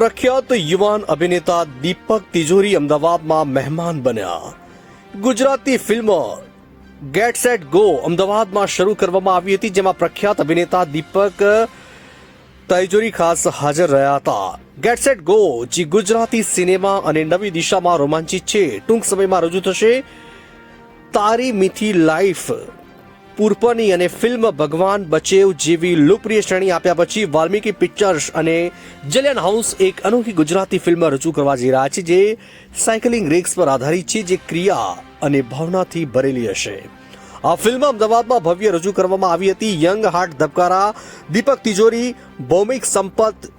પ્રખ્યાત યુવાન અભિનેતા દીપક તિજોરી અમદાવાદમાં મહેમાન બન્યા. Gujarati film get, set, go અમદાવાદમાં શરૂ કરવામાં આવી હતી, જેમાં પ્રખ્યાત અભિનેતા દીપક તૈજોરી ખાસ હાજર રહ્યા હતા. ગેટ, સેટ, ગો, જે ગુજરાતી સિનેમા અને નવી દિશામાં રોમાંચિત છે. ટૂંક સમયમાં રજૂ થશે તારી મીઠી લાઈફ પૂર્પની અને ફિલ્મ ભગવાન બચેવ જેવી લોકપ્રિય શ્રેણી આપ્યા પછી વાલ્મીકી પિક્ચર્સ અને જલિયન હાઉસ એક અનોખી ગુજરાતી ફિલ્મ રજૂ કરવા જઈ રહ્યા છે જે સાયકલિંગ રેક્સ પર આધારિત છે, જે ક્રિયા અને ભાવનાથી ભરેલી હશે. આ ફિલ્મ અમદાવાદમાં ભવ્ય રજૂ કરવામાં આવી હતી. યંગ હાર્ટ ધબકારા દીપક તિજોરી ભૌમિક સંપત,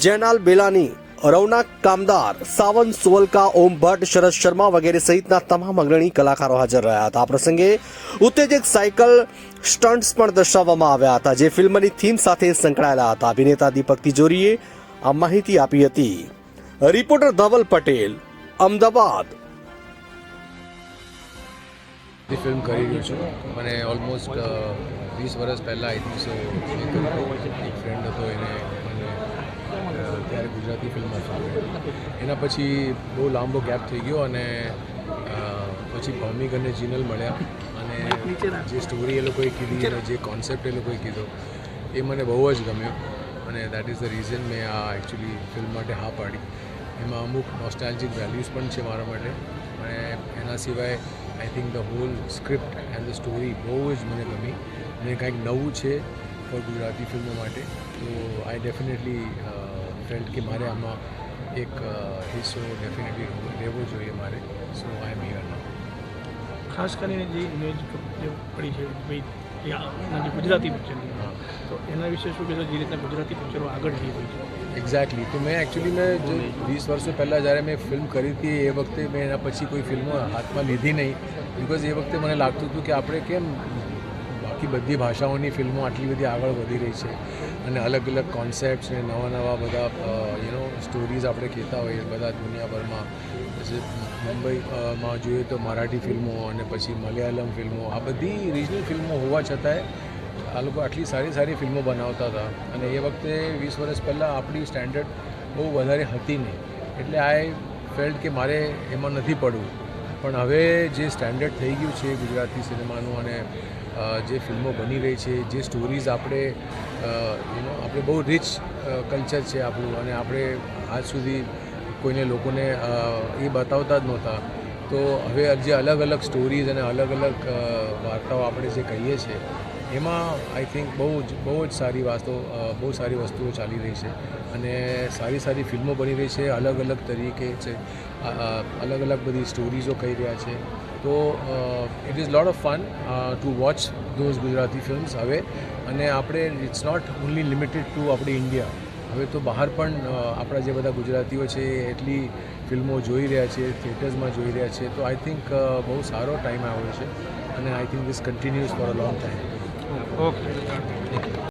જેનાલ બેલાની રૌનક કામદાર સાવન સોલકા, ઓમ ભટ્ટ, શરદ શર્મા વગેરે સહિતના તમામ અગ્રણી કલાકારો હાજર રહ્યા હતા. આ પ્રસંગે ઉત્તેજક સાયકલ સ્ટન્ટ્સ પણ દર્શાવવામાં આવ્યા હતા, જે ફિલ્મની થીમ સાથે સંકળાયેલા હતા. અભિનેતા દીપક તિજોરીએ આ માહિતી આપી હતી. રિપોર્ટર ધવલ પટેલ, અમદાવાદ. ફિલ્મ કરી રહ્યો છું. મને ઓલમોસ્ટ વીસ વર્ષ પહેલાં એક ફ્રેન્ડ હતો, એને મને ત્યારે ગુજરાતી ફિલ્મમાં હતી એના પછી બહુ લાંબો ગેપ થઈ ગયો અને પછી ભૌમિક અને જીનલ મળ્યા. અને જે સ્ટોરી એ લોકોએ કીધી અને જે કોન્સેપ્ટ એ લોકોએ કીધો, એ મને બહુ જ ગમ્યો. અને દેટ ઇઝ ધ રીઝન મેં આ એકચ્યુઅલી ફિલ્મ માટે હા પાડી. એમાં અમુક નોસ્ટાલ્જિક વેલ્યુઝ પણ છે મારા માટે. અને એના સિવાય I think the whole script and the story બહુ જ મને ગમી. અને કંઈક નવું છે ફોર ગુજરાતી ફિલ્મો માટે, તો આઈ ડેફિનેટલી ફેલ્ટ કે મારે આમાં એક હિસ્સો ડેફિનેટલી લેવો જોઈએ મારે. સો આઈ એમ હિયર ખાસ કરીને જે ન્યૂઝ જે પડી છે ભાઈ ગુજરાતી પિક્ચરની તો એના વિશે શું કહેશો? જે રીતના ગુજરાતી પિક્ચરો આગળ જઈ રહી છે? એક્ઝેક્ટલી તો મેં એકચ્યુઅલી મેં જો વીસ વર્ષો પહેલાં જ્યારે મેં ફિલ્મ કરી હતી એ વખતે મેં એના પછી કોઈ ફિલ્મો હાથમાં લીધી નહીં. બિકોઝ એ વખતે મને લાગતું હતું કે આપણે કેમ બાકી બધી ભાષાઓની ફિલ્મો આટલી બધી આગળ વધી રહી છે. અને અલગ અલગ કોન્સેપ્ટ્સ ને નવા નવા બધા યુ નો સ્ટોરીઝ આપણે કહેતા હોઈએ બધા દુનિયાભરમાં. પછી મુંબઈમાં જોઈએ તો મરાઠી ફિલ્મો અને પછી મલયાલમ ફિલ્મો, આ બધી રિજનલ ફિલ્મો હોવા છતાંય આ લોકો આટલી સારી સારી ફિલ્મો બનાવતા હતા. અને એ વખતે વીસ વર્ષ પહેલાં આપણી સ્ટેન્ડર્ડ બહુ વધારે હતી નહીં. એટલે આઈ ફેલ્ટ કે મારે એમાં નથી પડવું. પણ હવે જે સ્ટેન્ડર્ડ થઈ ગયું છે ગુજરાતી સિનેમાનું અને જે ફિલ્મો બની રહી છે, જે સ્ટોરીઝ આપણે યુનો આપણે બહુ રિચ કલ્ચર છે આપણું અને આપણે આજ સુધી કોઈને લોકોને એ બતાવતા જ નહોતા. તો હવે જે અલગ અલગ સ્ટોરીઝ અને અલગ અલગ વાર્તાઓ આપણે જે કહીએ છીએ એમાં આઈ થિંક બહુ જ બહુ જ સારી વાતો બહુ સારી વસ્તુઓ ચાલી રહી છે. અને સારી સારી ફિલ્મો બની રહી છે, અલગ અલગ તરીકે છે અલગ અલગ બધી સ્ટોરીઝો કહી રહ્યા છે. તો it is lot of fun to watch those Gujarati films હવે, અને આપણે it's not only limited to આપણે ઇન્ડિયા હવે તો બહાર પણ આપણા જે બધા ગુજરાતીઓ છે, એટલી ફિલ્મો જોઈ રહ્યા છે થિયેટર્સમાં જોઈ રહ્યા છે. તો આઈ થિંક બહુ સારો ટાઈમ આવ્યો છે. અને I think this continues for a long time 好。